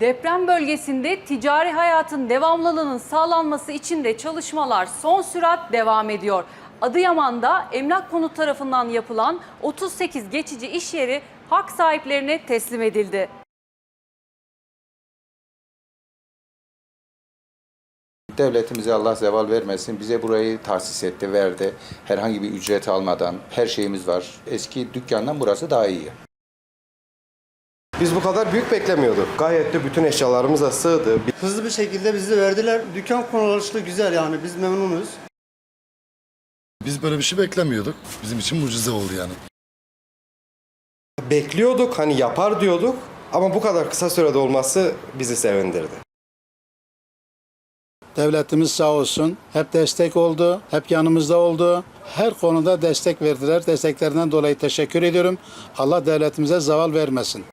Deprem bölgesinde ticari hayatın devamlılığının sağlanması için de çalışmalar son sürat devam ediyor. Adıyaman'da Emlak Konut tarafından yapılan 38 geçici iş yeri hak sahiplerine teslim edildi. Devletimize Allah zeval vermesin. Bize burayı tahsis etti, verdi. Herhangi bir ücret almadan her şeyimiz var. Eski dükkandan burası daha iyi. Biz bu kadar büyük beklemiyorduk. Gayet de bütün eşyalarımıza sığdı. Hızlı bir şekilde bizi verdiler. Dükkan kullanışlı güzel yani biz memnunuz. Biz böyle bir şey beklemiyorduk. Bizim için mucize oldu yani. Bekliyorduk hani yapar diyorduk ama bu kadar kısa sürede olması bizi sevindirdi. Devletimiz sağ olsun hep destek oldu, hep yanımızda oldu. Her konuda destek verdiler. Desteklerinden dolayı teşekkür ediyorum. Allah devletimize zaval vermesin.